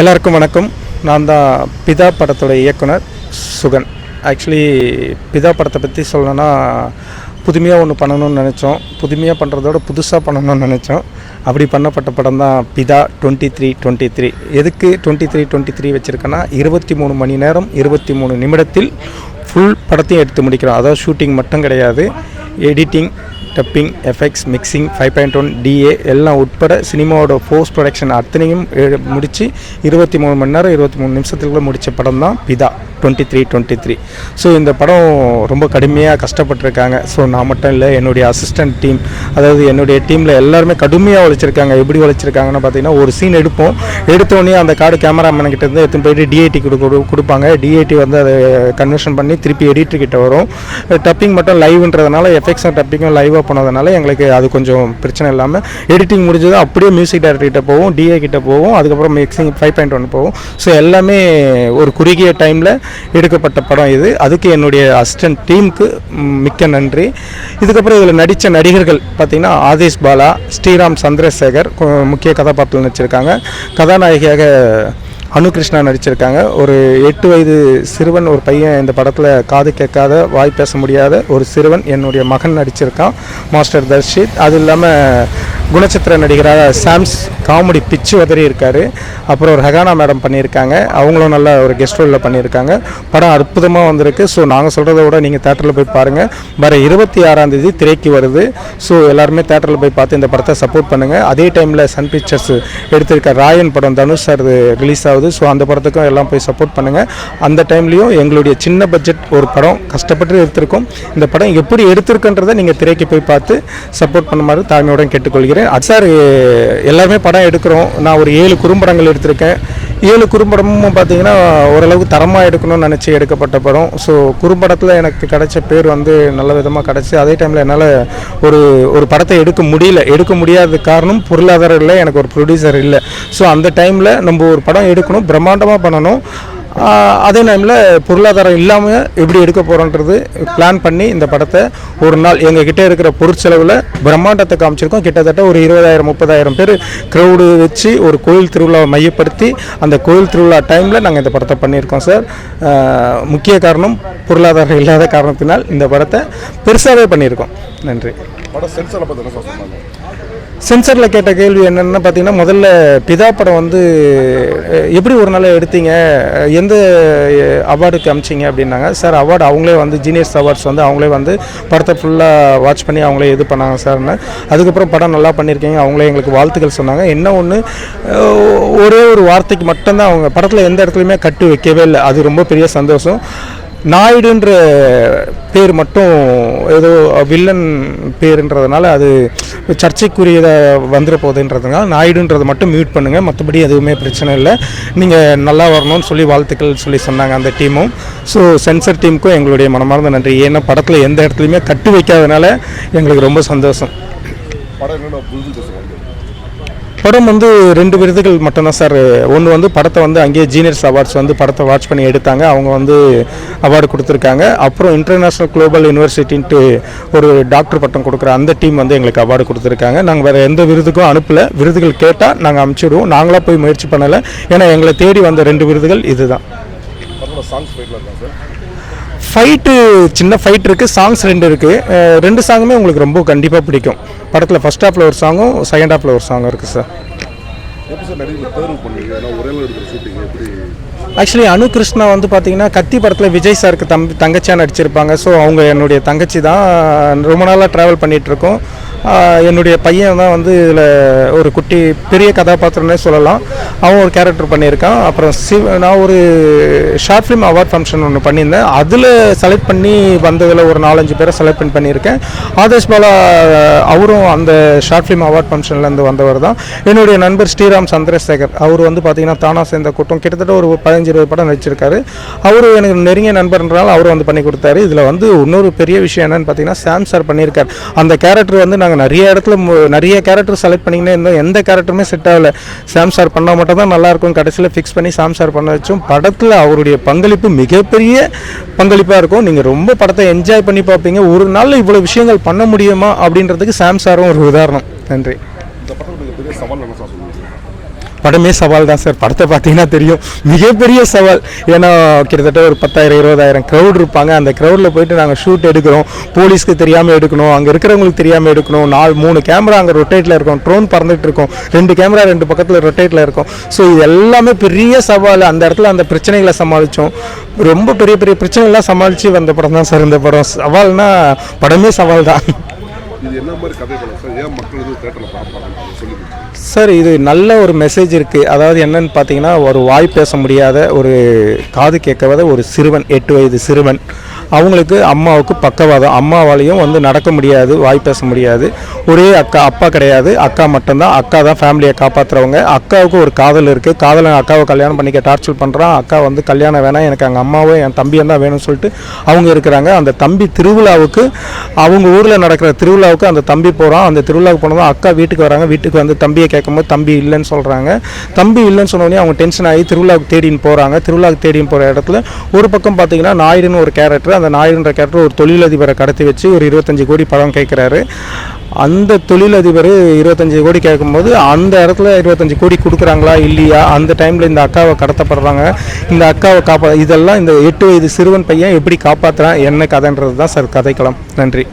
எல்லாருக்கும் வணக்கம். நான் தான் பிதா படத்தோட இயக்குனர் சுகன். ஆக்சுவலி பிதா படத்தை பற்றி சொல்லணும்னா புதுமையாக ஒன்று பண்ணணும்னு நினச்சோம். புதுமையாக பண்ணுறதோட புதுசாக பண்ணணும்னு நினச்சோம். அப்படி பண்ணப்பட்ட படம் தான் Pitha twenty three twenty three எதுக்கு டுவெண்ட்டி த்ரீ டுவெண்ட்டி த்ரீ வச்சுருக்கேன்னா இருபத்தி மூணு மணி நேரம் இருபத்தி மூணு நிமிடத்தில் ஃபுல் படத்தையும் எடுத்து முடிக்கிறோம். அதாவது ஷூட்டிங் மட்டும் கிடையாது. Editing dubbing effects mixing five point one DA எல்லாம் உட்பட சினிமாவோட போஸ்ட் ப்ரொடக்ஷன் அத்தனையும் முடித்து இருபத்தி மூணு மணி நேரம் இருபத்தி மூணு நிமிஷத்துக்குள்ளே முடித்த படம் தான் Pitha. Twenty three twenty three so இந்த படம் ரொம்ப கடுமையாக கஷ்டப்பட்டிருக்காங்க. ஸோ நான் மட்டும் இல்லை என்னுடைய அசிஸ்டன்ட் டீம் அதாவது என்னுடைய டீமில் எல்லாருமே கடுமையாக உழைச்சிருக்காங்க. எப்படி உழைச்சிருக்காங்கன்னு பார்த்தீங்கன்னா ஒரு சீன் எடுப்போம். எடுத்தோடனே அந்த கார்டு கேமராமேன் கிட்ட இருந்து எடுத்துன்னு போயிட்டு டிஐடி கொடு கொடுப்பாங்க. டிஐடி வந்து அதை கன்வர்ஷன் பண்ணி திருப்பி எடிட்டர் கிட்ட வரும். டப்பிங் மட்டும் லைவ்ன்றதுனால எஃபெக்ட்ஸும் டப்பிங்கும் லைவாக போனதுனால எங்களுக்கு அது கொஞ்சம் பிரச்சனை இல்லாமல் எடிட்டிங் முடிஞ்சது அப்படியே மியூசிக் டைரக்டர் கிட்ட போவோம் டிஏ கிட்ட போவோம். அதுக்கப்புறம் மிக்சிங் ஃபைவ் பாயிண்ட் ஒன் போவோம். ஸோ எல்லாமே ஒரு குறுகிய டைமில் எடுக்கப்பட்ட படம் இது. அதுக்கு என்னுடைய அசிஸ்டன்ட் டீமுக்கு மிக்க நன்றி. இதுக்கப்புறம் இதில் நடித்த நடிகர்கள் பார்த்திங்கன்னா ஆதேஷ் பாலா ஸ்ரீராம் சந்திரசேகர் முக்கிய கதாபாத்திரம் நடிச்சிருக்காங்க. கதாநாயகியாக அனுகிருஷ்ணா நடிச்சிருக்காங்க. ஒரு எட்டு வயது சிறுவன் ஒரு பையன் இந்த படத்தில் காது கேட்காத வாய் பேச முடியாத ஒரு சிறுவன் என்னுடைய மகன் நடிச்சிருக்கான் மாஸ்டர் தர்ஷித். அது இல்லாமல் குணச்சித்திர நடிகராக சாம்ஸ் காமெடி பிச்சு உதறி இருக்காரு அப்புறம் ஒரு ஹெகானா மேடம் பண்ணியிருக்காங்க. அவங்களும் நல்ல ஒரு கெஸ்ட் ரோலில் பண்ணியிருக்காங்க. படம் அற்புதமாக வந்திருக்கு. ஸோ நாங்கள் சொல்கிறத விட நீங்கள் தேட்டரில் போய் பாருங்கள் வர இருபத்தி ஆறாம் தேதி திரைக்கு வருது. ஸோ எல்லாருமே தேட்டரில் போய் பார்த்து இந்த படத்தை சப்போர்ட் பண்ணுங்கள் அதே டைமில் சன் பிக்சர்ஸ் எடுத்திருக்க ராயன் படம் தனுஷ் சார் ரிலீஸ் ஆகுது. ஸோ அந்த படத்துக்கும் எல்லாம் போய் சப்போர்ட் பண்ணுங்கள் அந்த டைம்லேயும் எங்களுடைய சின்ன பட்ஜெட் ஒரு படம் கஷ்டப்பட்டு எடுத்திருக்கோம். இந்த படம் எப்படி எடுத்திருக்குன்றதை நீங்கள் திரைக்கு போய் பார்த்து சப்போர்ட் பண்ணுமாறு தாழ்மையுடன் கேட்டுக்கொள்கிறேன். அது சார் எல்லாருமே படம் எடுக்கிறோம். நான் ஒரு ஏழு குறும்படங்கள் எடுத்திருக்கேன். ஏழு குறும்படமும் பார்த்தீங்கன்னா ஓரளவுக்கு தரமாக எடுக்கணும்னு நினச்சி எடுக்கப்பட்ட படம். ஸோ குறும்படத்தில் எனக்கு கிடைச்ச பேர் வந்து நல்ல விதமாக கிடச்சி அதே டைமில் என்னால் ஒரு ஒரு படத்தை எடுக்க முடியல. எடுக்க முடியாத காரணம் பொருளாதாரம் இல்லை எனக்கு ஒரு ப்ரொடியூசர் இல்லை. ஸோ அந்த டைமில் நம்ம ஒரு படம் எடுக்கணும் பிரம்மாண்டமாக பண்ணணும். அதே டைமில் பொருளாதாரம் இல்லாமல் எப்படி எடுக்க போகிறோன்றது பிளான் பண்ணி இந்த படத்தை ஒரு நாள் எங்கள் கிட்டே இருக்கிற பொருட்செலவில் பிரம்மாண்டத்தை காமிச்சிருக்கோம். கிட்டத்தட்ட ஒரு இருபதாயிரம் முப்பதாயிரம் பேர் க்ரௌடு வச்சு ஒரு கோயில் திருவிழாவை மையப்படுத்தி அந்த கோயில் திருவிழா டைமில் நாங்கள் இந்த படத்தை பண்ணியிருக்கோம் சார் முக்கிய காரணம் பொருளாதாரம் இல்லாத காரணத்தினால் இந்த படத்தை பெருசாகவே பண்ணியிருக்கோம். நன்றி. படம் சென்சாரை பற்றி என்ன சார் சொன்னாங்க சென்சரில் கேட்ட கேள்வி என்னென்னு பார்த்தீங்கன்னா முதல்ல பிதா படம் வந்து எப்படி ஒரு நாள் எடுத்தீங்க? எந்த அவார்டுக்கு அமிச்சிங்க அப்படின்னாங்க. சார் அவார்டு அவங்களே வந்து ஜீனியர்ஸ் அவார்ட்ஸ் வந்து அவங்களே வந்து படத்தை ஃபுல்லாக வாட்ச் பண்ணி அவங்களே இது பண்ணாங்க சார்னு அதுக்கப்புறம் படம் நல்லா பண்ணியிருக்கீங்க அவங்களே எங்களுக்கு வாழ்த்துக்கள் சொன்னாங்க. என்ன ஒன்று ஒரே ஒரு வார்த்தைக்கு மட்டும்தான் அவங்க படத்தில் எந்த இடத்துலையுமே கட்டு வைக்கவே இல்லை. அது ரொம்ப பெரிய சந்தோஷம். நாயுடுன்ற பேர் மட்டும் ஏதோ வில்லன் பேருன்றதுனால அது சர்ச்சைக்குரியதாக வந்துட போகுதுன்றதுனால நாயுடுன்றதை மட்டும் மியூட் பண்ணுங்கள் மற்றபடி எதுவுமே பிரச்சனை இல்லை. நீங்கள் நல்லா வரணும்னு சொல்லி வாழ்த்துக்கள் சொல்லி சொன்னாங்க அந்த டீமும். ஸோ சென்சர் டீமுக்கும் எங்களுடைய மனமார்ந்த நன்றி. ஏன்னா படத்தில் எந்த இடத்துலையுமே கட்டு வைக்காதனால எங்களுக்கு ரொம்ப சந்தோஷம். படம் என்னென்ன புரிஞ்சு படம் வந்து ரெண்டு விருதுகள் மட்டும்தான் சார். ஒன்று வந்து படத்தை வந்து அங்கேயே ஜீனியர்ஸ் அவார்ட்ஸ் வந்து படத்தை வாட்ச் பண்ணி எடுத்தாங்க. அவங்க வந்து அவார்டு கொடுத்துருக்காங்க. அப்புறம் இன்டர்நேஷ்னல் குளோபல் யூனிவர்சிட்டின்ட்டு ஒரு டாக்டர் பட்டம் கொடுக்குற அந்த டீம் வந்து எங்களுக்கு அவார்டு கொடுத்துருக்காங்க. நாங்கள் வேறு எந்த விருதுக்கும் அனுப்பல. விருதுகள் கேட்டால் நாங்கள் அனுப்பிச்சிடுவோம் நாங்களாக போய் முயற்சி பண்ணலை. ஏன்னா எங்களை தேடி வந்த ரெண்டு விருதுகள் இதுதான். ஃபைட்டு சின்ன ஃபைட் இருக்குது சாங்ஸ் ரெண்டு இருக்குது ரெண்டு சாங்குமே உங்களுக்கு ரொம்ப கண்டிப்பாக பிடிக்கும். படத்தில் ஃபஸ்ட் ஹாஃபில் ஒரு சாங்கும் செகண்ட் ஹாஃபில் ஒரு சாங்கும் இருக்குது சார் ஆக்சுவலி அனு கிருஷ்ணா வந்து பார்த்தீங்கன்னா கத்தி படத்தில் விஜய் சாருக்கு தம்பி தங்கச்சியாக நடிச்சிருப்பாங்க. ஸோ அவங்க என்னுடைய தங்கச்சி தான். ரொம்ப நாளாக ட்ராவல் பண்ணிகிட்ருக்கோம் என்னுடைய பையன் தான் வந்து இதில் ஒரு குட்டி பெரிய கதாபாத்திரம்னே சொல்லலாம். அவன் ஒரு கேரக்டர் பண்ணியிருக்கான். அப்புறம் சிவ நான் ஒரு ஷார்ட் ஃபிலிம் அவார்ட் ஃபங்க்ஷன் ஒன்று பண்ணியிருந்தேன். அதில் செலக்ட் பண்ணி வந்ததில் ஒரு நாலஞ்சு பேரை செலக்ட் பண்ணி பண்ணியிருக்கேன். ஆதேஷ் பாலா அவரும் அந்த ஷார்ட் ஃபிலிம் அவார்ட் ஃபங்க்ஷன்லேருந்து வந்தவர் தான். என்னுடைய நண்பர் ஸ்ரீராம் சந்திரசேகர் அவர் வந்து பார்த்திங்கன்னா தானா சேர்ந்த கூட்டம். கிட்டத்தட்ட ஒரு பதினஞ்சு இருபது படம் நடிச்சிருக்காரு. அவர் எனக்கு நெருங்கிய நண்பர்ன்றால் அவர் வந்து பண்ணி கொடுத்தாரு. இதில் வந்து இன்னொரு பெரிய விஷயம் என்னென்னு பார்த்தீங்கன்னா சாம் சார் பண்ணியிருக்கார். அந்த கேரக்டர் வந்து நாங்கள் நிறைய இடத்துல நிறைய கேரக்டர் செலக்ட் பண்ணிங்கன்னா இருந்தோம் எந்த கேரக்டருமே செட் ஆகலை. சாம் சார் பண்ணால் மட்டும் தான் நல்லா இருக்கும். கடைசியில் ஃபிக்ஸ் பண்ணி சாம் சார் பண்ண வச்சோம் படத்தில் அவருடைய பங்களிப்பு மிகப்பெரிய பங்களிப்பாக இருக்கும். நீங்கள் ரொம்ப படத்தை என்ஜாய் பண்ணி பார்ப்பீங்க. ஒரு நாளில் இவ்வளோ விஷயங்கள் பண்ண முடியுமா அப்படின்றதுக்கு சாம் சாரும் ஒரு உதாரணம். நன்றி. இந்த படத்தில் பெரிய சவால் என்ன சார் படமே சவால் தான் சார். படத்தை பார்த்தீங்கன்னா தெரியும். மிகப்பெரிய சவால். ஏன்னா கிட்டத்தட்ட ஒரு பத்தாயிரம் இருபதாயிரம் க்ரௌட் இருப்பாங்க. அந்த க்ரௌடில் போயிட்டு நாங்கள் ஷூட் எடுக்கிறோம். போலீஸ்க்கு தெரியாமல் எடுக்கணும். அங்கே இருக்கிறவங்களுக்கு தெரியாமல் எடுக்கணும். நாலு மூணு கேமரா அங்கே ரொட்டேட்டில் இருக்கும். ட்ரோன் பறந்துட்டு இருக்கும். ரெண்டு கேமரா ரெண்டு பக்கத்தில் ரொட்டேட்டில் இருக்கும். ஸோ இது எல்லாமே பெரிய சவால். அந்த இடத்துல அந்த பிரச்சனைகளை சமாளித்தோம் ரொம்ப பெரிய பெரிய பிரச்சனைகள்லாம் சமாளித்து வந்த படம் தான் சார் இந்த படம். சவால்னால் படமே சவால் தான். இது என்ன மாதிரி கதை சார் ஏன் மக்கள் வந்து தேட்டரில் பார்ப்பாங்க? சொல்லி சார் இது நல்ல ஒரு மெசேஜ் இருக்குது அதாவது என்னன்னு பார்த்தீங்கன்னா ஒரு வாய் பேச முடியாத ஒரு காது கேட்காத ஒரு சிறுவன் எட்டு வயது சிறுவன். அவங்களுக்கு அம்மாவுக்கு பக்கவாதம். அம்மாவாலையும் வந்து நடக்க முடியாது வாய் பேச முடியாது. ஒரே அக்கா அப்பா கிடையாது. அக்கா மட்டும்தான். அக்கா தான் ஃபேமிலியை காப்பாற்றுறவங்க அக்காவுக்கு ஒரு காதல் இருக்குது காதலன் அக்காவை கல்யாணம் பண்ணிக்க டார்ச்சர் பண்ணுறான் அக்கா வந்து கல்யாணம் வேணாம். எனக்கு எங்கள் அம்மாவும் என் தம்பியும் தான் வேணும்னு சொல்லிட்டு அவங்க இருக்கிறாங்க. அந்த தம்பி திருவிழாவுக்கு அவங்க ஊரில் நடக்கிற திருவிழாவுக்கு அந்த தம்பி போகிறான் அந்த திருவிழாவுக்கு போனதும் அக்கா வீட்டுக்கு வராங்க. வீட்டுக்கு வந்து தம்பியை கேட்கும்போது தம்பி இல்லைன்னு சொல்கிறாங்க தம்பி இல்லைன்னு சொன்னோடனே அவங்க டென்ஷன் ஆகி திருவிழாவுக்கு தேடின்னு போகிறாங்க திருவிழாவுக்கு தேடின்னு போகிற இடத்துல ஒரு பக்கம் பார்த்தீங்கன்னா நாயுடுன்னு ஒரு கேரக்டர் அந்த நாயுடுன்ற கேரக்டர் ஒரு தொழிலதிபரை கடத்தி வச்சு ஒரு இருபத்தஞ்சு கோடி பணம் கேட்குறாரு. அந்த தொழிலதிபர் இருபத்தஞ்சி கோடி கேட்கும்போது அந்த இடத்துல இருபத்தஞ்சி கோடி கொடுக்குறாங்களா இல்லையா? அந்த டைமில் இந்த அக்காவை கடத்தப்படுறாங்க. இந்த அக்காவை காப்பா இதெல்லாம் இந்த எட்டு வயது சிறுவன் பையன் எப்படி காப்பாற்றுறான் என்ன கதைன்றது தான் சார் கதைக்களம். நன்றி.